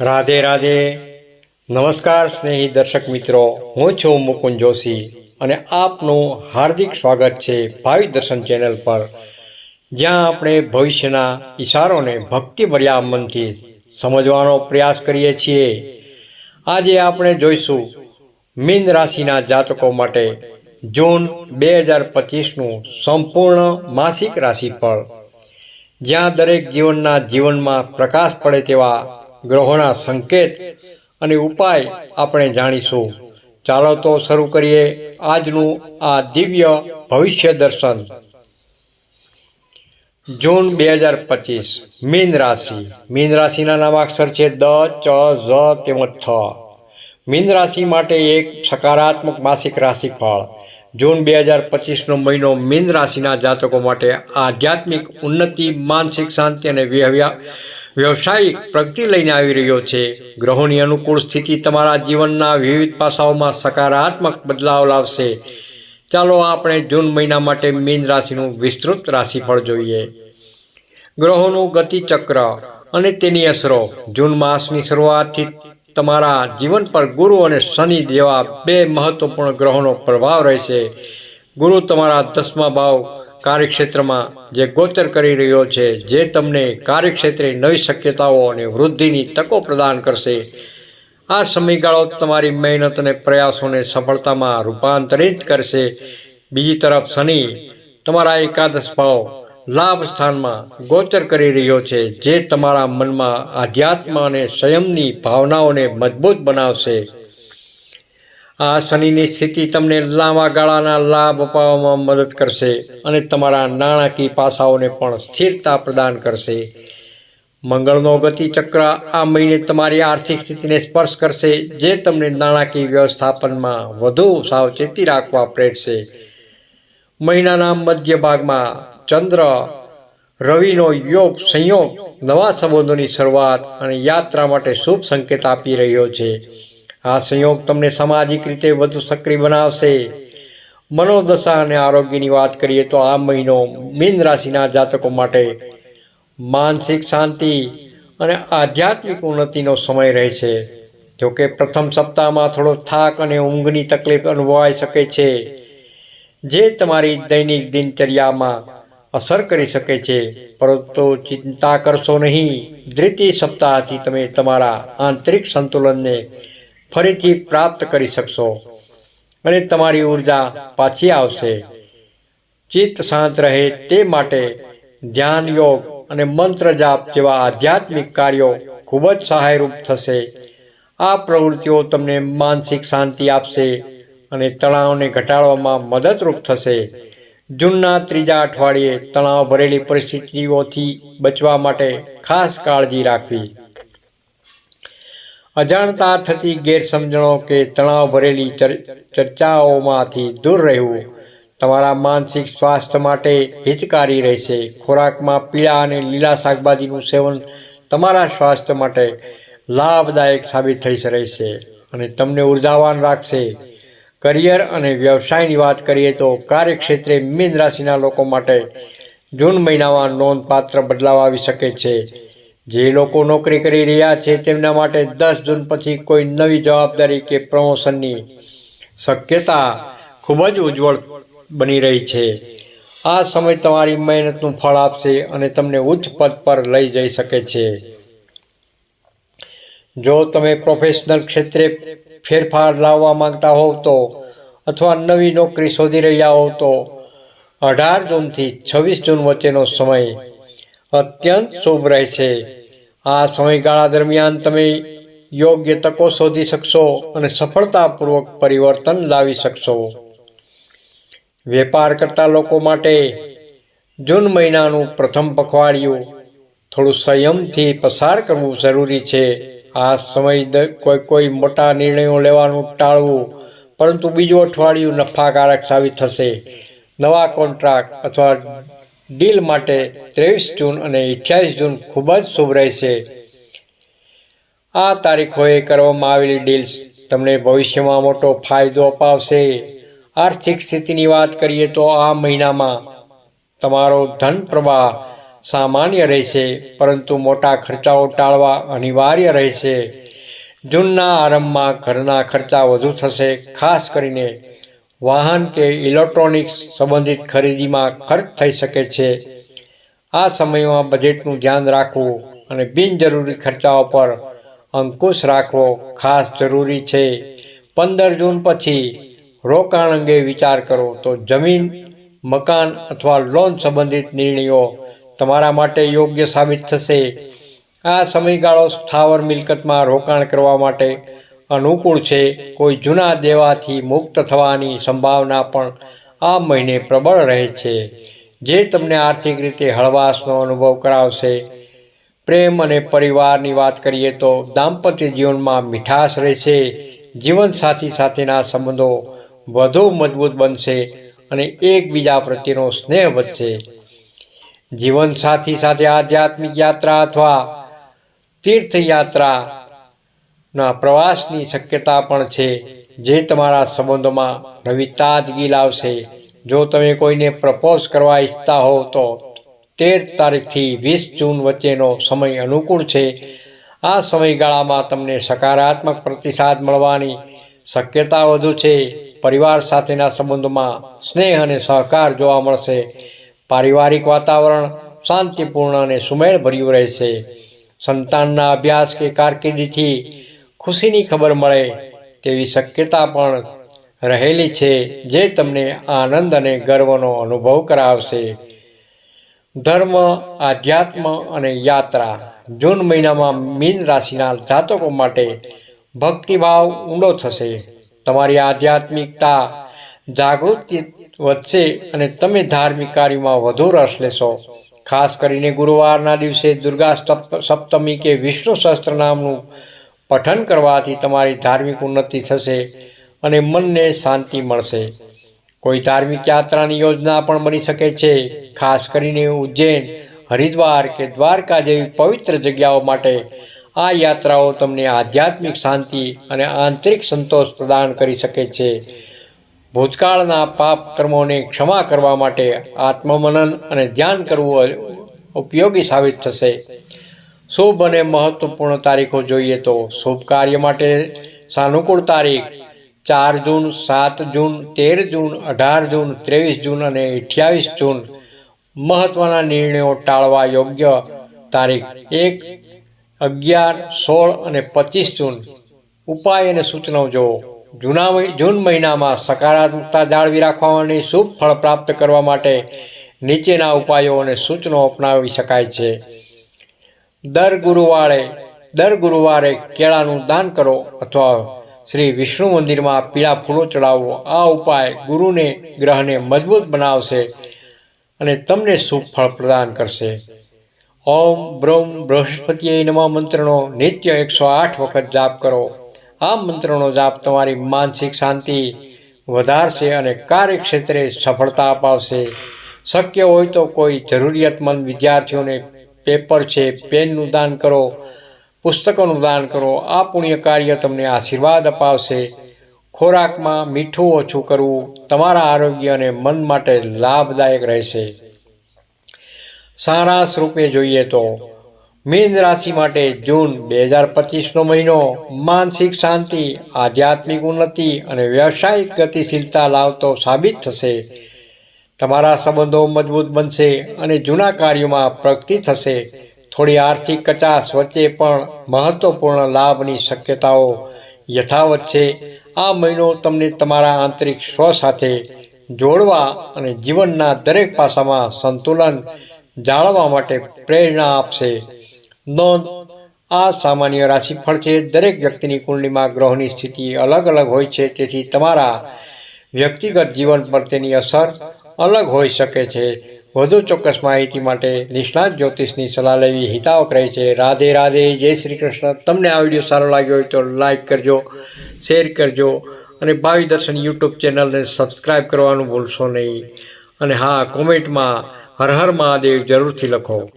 રાધે રાધે. નમસ્કાર સ્નેહી દર્શક મિત્રો, હું છું મુકુંદ જોશી અને આપનું હાર્દિક સ્વાગત છે ભાવિ દર્શન ચેનલ પર. જ્યાં આપણે ભવિષ્યના ઈશારોને ભક્તિભર્યા મનથી સમજવાનો પ્રયાસ કરીએ છીએ. આજે આપણે જોઈશું મીન રાશિના જાતકો માટે જૂન બે હજાર પચીસનું સંપૂર્ણ માસિક રાશિફળ. જ્યાં દરેક જીવનના જીવનમાં પ્રકાશ પડે તેવા ગ્રહોના સંકેત અને ઉપાય આપણે જાણીશું. ચાલો તો શરૂ કરીએ આજનું આ દિવ્ય ભવિષ્ય દર્શન. જૂન બે હજાર પચીસ, મીન રાશિ. મીન રાશિના નામાક્ષર છે દ, ચ, ઝ, તેમજ થ મીન રાશિ માટે એક સકારાત્મક માસિક રાશિફળ. જૂન બે હજાર પચીસનો મહિનો મીન રાશિના જાતકો માટે આધ્યાત્મિક ઉન્નતિ, માનસિક શાંતિ અને વ્યવ્યા વ્યવસાયિક પ્રગતિ લઈને આવી રહ્યો છે. ગ્રહોની અનુકૂળ સ્થિતિ તમારા જીવનના વિવિધ પાસાઓમાં સકારાત્મક બદલાવ લાવશે. ચાલો આપણે જૂન મહિના માટે મીન રાશિનું વિસ્તૃત રાશિફળ જોઈએ. ગ્રહોનું ગતિચક્ર અને તેની અસરો. જૂન માસની શરૂઆતથી તમારા જીવન પર ગુરુ અને શનિ જેવા બે મહત્વપૂર્ણ ગ્રહોનો પ્રભાવ રહેશે. ગુરુ તમારા દસમા ભાવ કાર્યક્ષેત્રમાં જે ગોચર કરી રહ્યો છે, જે તમને કાર્યક્ષેત્રે નવી શક્યતાઓ અને વૃદ્ધિની તકો પ્રદાન કરશે, આ સમયગાળો તમારી મહેનત અને પ્રયાસોને સફળતામાં રૂપાંતરિત કરશે. બીજી તરફ શનિ તમારા એકાદશ ભાવ લાભ સ્થાનમાં ગોચર કરી રહ્યો છે, જે તમારા મનમાં આધ્યાત્મ અને સંયમની ભાવનાઓને મજબૂત બનાવશે. આ શનિની સ્થિતિ તમને લાંબા ગાળાના લાભ અપાવવામાં મદદ કરશે અને તમારા નાણાકીય પાસાઓને પણ સ્થિરતા પ્રદાન કરશે. મંગળનો ગતિચક્ર આ મહિને તમારી આર્થિક સ્થિતિને સ્પર્શ કરશે, જે તમને નાણાકીય વ્યવસ્થાપનમાં વધુ સાવચેતી રાખવા પ્રેરશે. મહિનાના મધ્ય ભાગમાં ચંદ્ર, રવિનો યોગ સંયોગ નવા સંબંધોની શરૂઆત અને યાત્રા માટે શુભ સંકેત આપી રહ્યો છે. આ સંયોગ તમને સામાજિક રીતે વધુ સક્રિય બનાવશે. મનોદશા અને આરોગ્યની વાત કરીએ તો આ મહિનો મીન રાશિના જાતકો માટે માનસિક શાંતિ અને આધ્યાત્મિક ઉન્નતિનો સમય રહે છે. જોકે પ્રથમ સપ્તાહમાં થોડો થાક અને ઊંઘની તકલીફ અનુભવાઈ શકે છે, જે તમારી દૈનિક દિનચર્યામાં અસર કરી શકે છે. પરંતુ ચિંતા કરશો નહીં, દ્વિતીય સપ્તાહથી તમે તમારા આંતરિક સંતુલનને ફરીથી પ્રાપ્ત કરી શકશો અને તમારી ઊર્જા પાછી આવશે. ચિત્ત શાંત રહે તે માટે ધ્યાન યોગ અને મંત્ર જાપ જેવા આધ્યાત્મિક કાર્યો ખૂબ જ સહાયરૂપ થશે. આ પ્રવૃત્તિઓ તમને માનસિક શાંતિ આપશે અને તણાવને ઘટાડવામાં મદદરૂપ થશે. જૂનના ત્રીજા અઠવાડિયે તણાવ ભરેલી પરિસ્થિતિઓથી બચવા માટે ખાસ કાળજી રાખવી. અજાણતા થતી ગેરસમજણો કે તણાવ ભરેલી ચર્ચાઓમાંથી દૂર રહેવું તમારા માનસિક સ્વાસ્થ્ય માટે હિતકારી રહેશે. ખોરાકમાં પીળા અને લીલા શાકભાજીનું સેવન તમારા સ્વાસ્થ્ય માટે લાભદાયક સાબિત થઈ રહેશે અને તમને ઉર્જાવાન રાખશે. કરિયર અને વ્યવસાયની વાત કરીએ તો કાર્યક્ષેત્રે મીન રાશિના લોકો માટે જૂન મહિનામાં નોંધપાત્ર બદલાવ આવી શકે છે. જે લોકો નોકરી કરી રહ્યા છે, તેમના માટે દસ જૂન પછી કોઈ નવી જવાબદારી કે પ્રમોશનની શક્યતા ખૂબ જ ઉજ્જવળ બની રહી છે. આ સમય તમારી મહેનતનું ફળ આપશે અને તમને ઉચ્ચ પદ પર લઈ જઈ શકે છે. જો તમે પ્રોફેશનલ ક્ષેત્રે ફેરફાર લાવવા માંગતા હોવ તો અથવા નવી નોકરી શોધી રહ્યા હોવ તો અઢાર જૂનથી છવ્વીસ જૂન વચ્ચેનો સમય અત્યંત શુભ રહેશે. આ સમયગાળા દરમિયાન તમે યોગ્ય તકો શોધી શકશો અને સફળતાપૂર્વક પરિવર્તન લાવી શકશો. વેપાર કરતા લોકો માટે જૂન મહિનાનું પ્રથમ પખવાડિયું થોડું સંયમથી પસાર કરવું જરૂરી છે. આ સમય કોઈ કોઈ મોટા નિર્ણયો લેવાનું ટાળવું, પરંતુ બીજું અઠવાડિયું નફાકારક સાબિત થશે. નવા કોન્ટ્રાક્ટ અથવા ડીલ માટે ત્રેવીસ જૂન અને અઠ્યાવીસ જૂન ખૂબ જ શુભ રહેશે. આ તારીખોએ કરવામાં આવેલી ડીલ્સ તમને ભવિષ્યમાં મોટો ફાયદો અપાવશે. આર્થિક સ્થિતિની વાત કરીએ તો આ મહિનામાં તમારો ધન પ્રવાહ સામાન્ય રહેશે, પરંતુ મોટા ખર્ચાઓ ટાળવા અનિવાર્ય રહેશે. જૂનના આરંભમાં ઘરના ખર્ચા વધુ થશે, ખાસ કરીને વાહન કે ઇલેક્ટ્રોનિક્સ સંબંધિત ખરીદીમાં ખર્ચ થઈ શકે છે. આ સમયમાં બજેટનું ધ્યાન રાખવું અને બિનજરૂરી ખર્ચાઓ પર અંકુશ રાખવો ખાસ જરૂરી છે. પંદર જૂન પછી રોકાણ અંગે વિચાર કરો તો જમીન, મકાન અથવા લોન સંબંધિત નિર્ણયો તમારા માટે યોગ્ય સાબિત થશે. આ સમયગાળો સ્થાવર મિલકતમાં રોકાણ કરવા માટે અનુકૂળ છે. કોઈ જૂના દેવાથી મુક્ત થવાની સંભાવના પણ આ મહિને પ્રબળ રહે છે. જે તમને આર્થિક રીતે હળવાશનો અનુભવ કરાવશે. પ્રેમ અને પરિવારની વાત કરીએ તો દાંપત્ય જીવનમાં મીઠાશ રહેશે. જીવનસાથી સાથેના સંબંધો વધુ મજબૂત બનશે અને એકબીજા પ્રત્યેનો સ્નેહ વધશે. જીવનસાથી સાથે આધ્યાત્મિક યાત્રા અથવા તીર્થયાત્રાના પ્રવાસની શક્યતા પણ છે, જે તમારા સંબંધોમાં નવી તાજગી લાવશે. જો તમે કોઈને પ્રપોઝ કરવા ઈચ્છતા હો તો તેર તારીખથી વીસ જૂન વચ્ચેનો સમય અનુકૂળ છે. આ સમયગાળામાં તમને સકારાત્મક પ્રતિસાદ મળવાની શક્યતા વધુ છે. પરિવાર સાથેના સંબંધોમાં સ્નેહ અને સહકાર જોવા મળશે. પારિવારિક વાતાવરણ શાંતિપૂર્ણ અને સુમેળભર્યું રહેશે. સંતાનના અભ્યાસ કે કારકિર્દીથી ખુશીની ખબર મળે તેવી શક્યતા પણ રહેલી છે જે તમને આનંદ અને ગર્વનો અનુભવ કરાવશે. ધર્મ, આધ્યાત્મ અને યાત્રા જૂન મહિનામાં મીન રાશિના જાતકો માટે ભક્તિભાવ ઊંડો થશે. તમારી આધ્યાત્મિકતા જાગૃતિ વધશે અને તમે ધાર્મિક કાર્યમાં વધુ રસ લેશો. ખાસ કરીને ગુરુવારના દિવસે દુર્ગા સપ્તમી કે વિષ્ણુ સહસ્ત્ર નામનું પઠન કરવાથી તમારી ધાર્મિક ઉન્નતિ થશે અને મનને શાંતિ મળશે. કોઈ ધાર્મિક યાત્રાની યોજના પણ બની શકે છે, ખાસ કરીને ઉજ્જૈન, હરિદ્વાર કે દ્વારકા જેવી પવિત્ર જગ્યાઓ માટે આ યાત્રાઓ તમને આધ્યાત્મિક શાંતિ અને આંતરિક સંતોષ પ્રદાન કરી શકે છે. ભૂતકાળના પાપ કર્મોને ક્ષમા કરવા માટે આત્મમનન અને ધ્યાન કરવું ઉપયોગી સાબિત થશે. શુભ અને મહત્વપૂર્ણ તારીખો જોઈએ તો શુભ કાર્ય માટે સાનુકૂળ તારીખ ચાર જૂન, સાત જૂન, તેર જૂન, અઢાર જૂન, ત્રેવીસ જૂન અને અઠ્યાવીસ જૂન મહત્ત્વના નિર્ણયો ટાળવા યોગ્ય તારીખ એક, અગિયાર, સોળ અને પચીસ જૂન. ઉપાય અને સૂચનો જુઓ. જૂના જૂન મહિનામાં સકારાત્મકતા જાળવી રાખવાની શુભ ફળ પ્રાપ્ત કરવા માટે નીચેના ઉપાયો અને સૂચનો અપનાવી શકાય છે. દર ગુરુવારે દર ગુરુવારે કેળાનું દાન કરો અથવા શ્રી વિષ્ણુ મંદિરમાં પીળા ફૂલો ચડાવવો આ ઉપાય ગુરુને, ગ્રહને મજબૂત બનાવશે અને તમને શુભ ફળ પ્રદાન કરશે. ઓમ બ્રહ્મ બૃહસ્પતિએ નમા મંત્રનો નિત્ય એકસો આઠ વખત જાપ કરો. આ મંત્રનો જાપ તમારી માનસિક શાંતિ વધારશે અને કાર્યક્ષેત્રે સફળતા અપાવશે. શક્ય હોય તો કોઈ જરૂરિયાતમંદ વિદ્યાર્થીઓને પેપર છે, પેનનું દાન કરો, પુસ્તકોનું દાન કરો, આ પુણ્ય કાર્ય તમને આશીર્વાદ અપાવશે. ખોરાકમાં મીઠું ઓછું કરવું તમારા આરોગ્ય અને મન માટે લાભદાયક રહેશે. સારાંશ રૂપે જોઈએ તો, મીન રાશિ માટે જૂન બે હજાર પચીસનો મહિનો માનસિક શાંતિ, આધ્યાત્મિક ઉન્નતિ અને વ્યવસાયિક ગતિશીલતા લાવતો સાબિત થશે. તમારા સંબંધો મજબૂત બનશે અને જૂના કાર્યોમાં પ્રગતિ થશે. થોડી આર્થિક કચાશ વચ્ચે પણ મહત્વપૂર્ણ લાભની શક્યતાઓ યથાવત છે. આ મહિનો તમને તમારા આંતરિક સ્વ સાથે જોડવા અને જીવનના દરેક પાસામાં સંતુલન જાળવવા માટે પ્રેરણા આપશે. નોંધ, આ સામાન્ય રાશિફળ છે. દરેક વ્યક્તિની કુંડલીમાં ગ્રહોની સ્થિતિ અલગ અલગ હોય છે. તેથી તમારા વ્યક્તિગત જીવન પર તેની અસર અલગ હોઈ શકે છે. વધુ ચોક્કસ માહિતી માટે નિષ્ણાત જ્યોતિષની સલાહ લેવી હિતાવક રહે છે. રાધે રાધે, જય શ્રી કૃષ્ણ. તમને આ વીડિયો સારો લાગ્યો હોય તો લાઈક કરજો શેર કરજો અને ભાવિ દર્શન યુટ્યુબ ચેનલને સબસ્ક્રાઈબ કરવાનું ભૂલશો નહીં. અને હા કોમેન્ટમાં હર હર મહાદેવ જરૂરથી લખો.